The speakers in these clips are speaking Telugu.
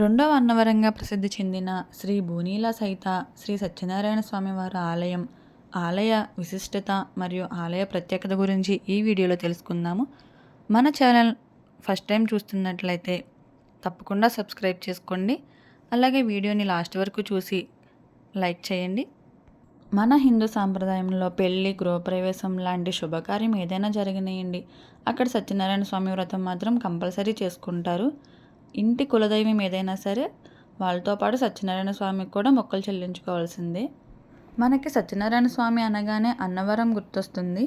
రెండవ అన్నవరంగా ప్రసిద్ధి చెందిన శ్రీ భూనీల సహిత శ్రీ సత్యనారాయణ స్వామి వారి ఆలయం ఆలయ విశిష్టత మరియు ఆలయ ప్రత్యేకత గురించి ఈ వీడియోలో తెలుసుకుందాము. మన ఛానల్ ఫస్ట్ టైం చూస్తున్నట్లయితే తప్పకుండా సబ్స్క్రైబ్ చేసుకోండి. అలాగే వీడియోని లాస్ట్ వరకు చూసి లైక్ చేయండి. మన హిందూ సాంప్రదాయంలో పెళ్ళి గృహప్రవేశం లాంటి శుభకార్యం ఏదైనా జరిగినాయండి. అక్కడ సత్యనారాయణ స్వామి వ్రతం మాత్రం కంపల్సరీ చేసుకుంటారు. ఇంటి కులదైవం ఏదైనా సరే వాళ్ళతో పాటు సత్యనారాయణ స్వామికి కూడా మొక్కలు చెల్లించుకోవాల్సిందే. మనకి సత్యనారాయణ స్వామి అనగానే అన్నవరం గుర్తొస్తుంది.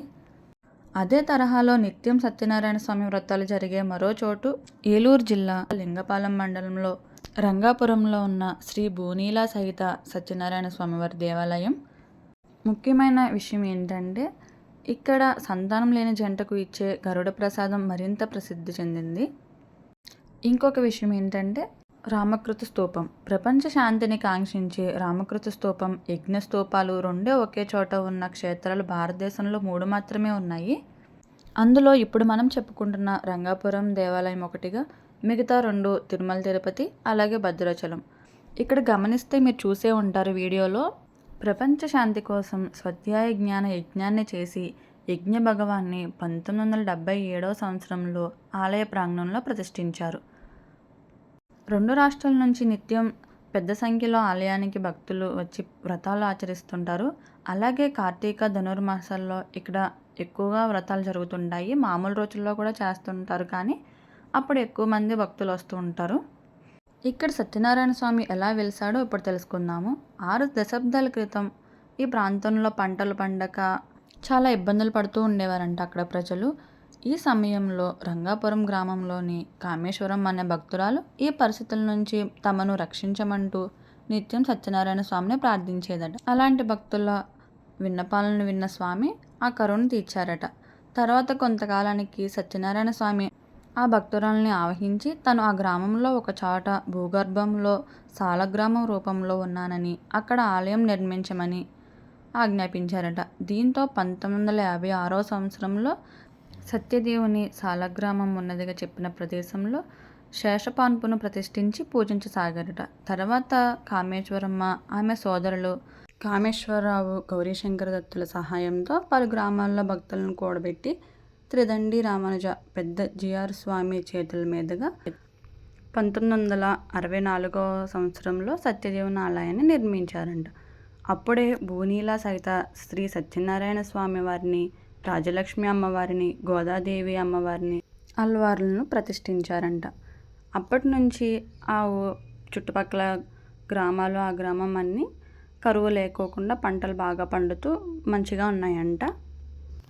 అదే తరహాలో నిత్యం సత్యనారాయణ స్వామి వ్రతాలు జరిగే మరో చోటు ఏలూరు జిల్లా లింగపాలెం మండలంలో రంగాపురంలో ఉన్న శ్రీ భూనీల సహిత సత్యనారాయణ స్వామివారి దేవాలయం. ముఖ్యమైన విషయం ఏంటంటే ఇక్కడ సంతానం లేని జంటకు ఇచ్చే గరుడ ప్రసాదం మరింత ప్రసిద్ధి చెందింది. ఇంకొక విషయం ఏంటంటే రామకృత స్తూపం. ప్రపంచ శాంతిని కాంక్షించే రామకృత స్తూపం యజ్ఞ స్తూపాలు రెండే ఒకే చోట ఉన్న క్షేత్రాలు భారతదేశంలో మూడు మాత్రమే ఉన్నాయి. అందులో ఇప్పుడు మనం చెప్పుకుంటున్న రంగాపురం దేవాలయం ఒకటిగా మిగతా రెండు తిరుమల తిరుపతి అలాగే భద్రాచలం. ఇక్కడ గమనిస్తే మీరు చూసే ఉంటారు వీడియోలో ప్రపంచ శాంతి కోసం స్వధ్యాయ జ్ఞాన యజ్ఞాన్ని చేసి యజ్ఞ భగవాన్ని పంతొమ్మిది వందల డెబ్బై ఏడవ సంవత్సరంలో ఆలయ ప్రాంగణంలో ప్రతిష్ఠించారు. రెండు రాష్ట్రాల నుంచి నిత్యం పెద్ద సంఖ్యలో ఆలయానికి భక్తులు వచ్చి వ్రతాలు ఆచరిస్తుంటారు. అలాగే కార్తీక ధనుర్మాసాల్లో ఇక్కడ ఎక్కువగా వ్రతాలు జరుగుతుంటాయి. మామూలు రోజుల్లో కూడా చేస్తుంటారు కానీ అప్పుడు ఎక్కువ మంది భక్తులు వస్తూ ఉంటారు. ఇక్కడ సత్యనారాయణ స్వామి ఎలా వెలిసాడో ఇప్పుడు తెలుసుకుందాము. ఆరు దశాబ్దాల క్రితం ఈ ప్రాంతంలో పంటలు పండక చాలా ఇబ్బందులు పడుతూ ఉండేవారంట అక్కడ ప్రజలు. ఈ సమయంలో రంగాపురం గ్రామంలోని కామేశ్వరం అనే భక్తురాలు ఈ పరిస్థితుల నుంచి తమను రక్షించమంటూ నిత్యం సత్యనారాయణ స్వామిని ప్రార్థించేదట. అలాంటి భక్తుల విన్నపాలను విన్న స్వామి ఆ కరువును తీర్చారట. తర్వాత కొంతకాలానికి సత్యనారాయణ స్వామి ఆ భక్తురాల్ని ఆవహించి తను ఆ గ్రామంలో ఒక చోట భూగర్భంలో సాలగ్రామం రూపంలో ఉన్నానని అక్కడ ఆలయం నిర్మించమని ఆజ్ఞాపించారట. దీంతో పంతొమ్మిది వందల యాభై ఆరో సంవత్సరంలో సత్యదేవుని సాలగ్రామం ఉన్నదిగా చెప్పిన ప్రదేశంలో శేషపాన్పును ప్రతిష్ఠించి పూజించసాగారట. తర్వాత కామేశ్వరమ్మ ఆమె సోదరులు కామేశ్వరరావు గౌరీశంకర దత్తుల సహాయంతో పలు గ్రామాల్లో భక్తులను కూడబెట్టి త్రిదండి రామానుజ పెద్ద జిఆర్ స్వామి చేతుల మీదుగా పంతొమ్మిది వందల అరవై నాలుగో సంవత్సరంలో సత్యదేవుని ఆలయాన్ని నిర్మించారంట. అప్పుడే భూనీల సహిత శ్రీ సత్యనారాయణ స్వామి వారిని రాజలక్ష్మి అమ్మవారిని గోదాదేవి అమ్మవారిని అల్వార్లను ప్రతిష్ఠించారంట. అప్పటి నుంచి ఆ చుట్టుపక్కల గ్రామాలు ఆ గ్రామం అన్నీ కరువు లేకోకుండా పంటలు బాగా పండుతూ మంచిగా ఉన్నాయంట.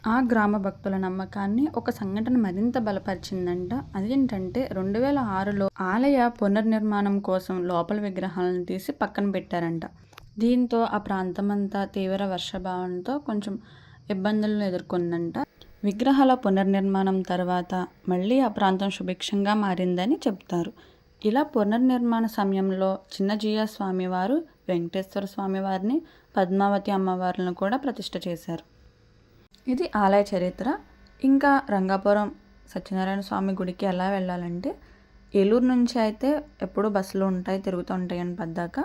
ఆ గ్రామ భక్తుల నమ్మకాన్ని ఒక సంఘటన మరింత బలపరిచిందంట. అదేంటంటే రెండు వేల ఆరులో ఆలయ పునర్నిర్మాణం కోసం లోపల విగ్రహాలను తీసి పక్కన పెట్టారంట. దీంతో ఆ ప్రాంతమంతా తీవ్ర వర్షభావంతో కొంచెం ఇబ్బందులను ఎదుర్కొందంట. విగ్రహాల పునర్నిర్మాణం తర్వాత మళ్ళీ ఆ ప్రాంతం సుభిక్షంగా మారిందని చెప్తారు. ఇలా పునర్నిర్మాణ సమయంలో చిన్నజీయ స్వామివారు వెంకటేశ్వర స్వామివారిని పద్మావతి అమ్మవార్లను కూడా ప్రతిష్ట చేశారు. ఇది ఆలయ చరిత్ర. ఇంకా రంగాపురం సత్యనారాయణ స్వామి గుడికి ఎలా వెళ్ళాలంటే ఏలూరు నుంచి అయితే ఎప్పుడూ బస్సులు ఉంటాయి తిరుగుతూ ఉంటాయి అని పద్దాక.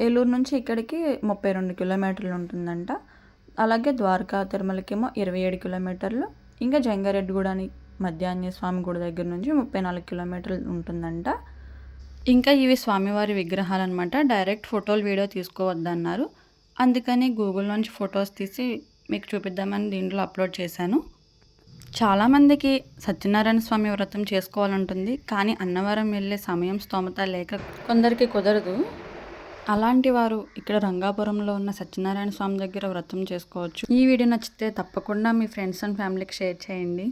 ఏలూరు నుంచి ఇక్కడికి ముప్పై రెండు కిలోమీటర్లు ఉంటుందంట. అలాగే ద్వారకా తిరుమలకేమో ఇరవై ఏడు కిలోమీటర్లు. ఇంకా జంగారెడ్డిగూడని మధ్యాహ్న స్వామి గుడి దగ్గర నుంచి ముప్పై నాలుగు కిలోమీటర్లు ఉంటుందంట. ఇంకా ఇవి స్వామివారి విగ్రహాలు అనమాట డైరెక్ట్ ఫోటోలు వీడియో తీసుకోవద్దన్నారు. అందుకని గూగుల్ నుంచి ఫొటోస్ తీసి మీకు చూపిద్దామని దీంట్లో అప్లోడ్ చేశాను. చాలామందికి సత్యనారాయణ స్వామి వ్రతం చేసుకోవాలంటుంది. కానీ అన్నవరం వెళ్ళే సమయం స్తోమత లేక కొందరికి కుదరదు. అలాంటి వారు ఇక్కడ రంగాపురంలో ఉన్న సత్యనారాయణ స్వామి దగ్గర వ్రతం చేసుకోవచ్చు. ఈ వీడియో నచ్చితే తప్పకుండా మీ ఫ్రెండ్స్ అండ్ ఫ్యామిలీకి షేర్ చేయండి.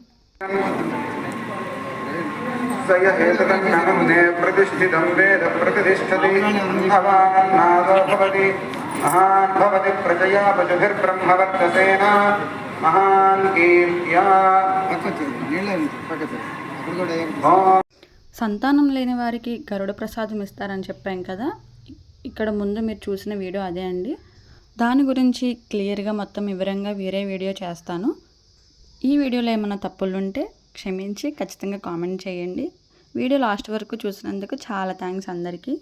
సంతానం లేని వారికి గరుడ ప్రసాదం ఇస్తారని చెప్పాం కదా. ఇక్కడ ముందు మీరు చూసిన వీడియో అదే అండి. దాని గురించి క్లియర్గా మొత్తం వివరంగా వేరే వీడియో చేస్తాను. ఈ వీడియోలో ఏమైనా తప్పులు ఉంటే క్షమించి ఖచ్చితంగా కామెంట్ చేయండి. వీడియో లాస్ట్ వరకు చూసినందుకు చాలా థ్యాంక్స్ అందరికీ.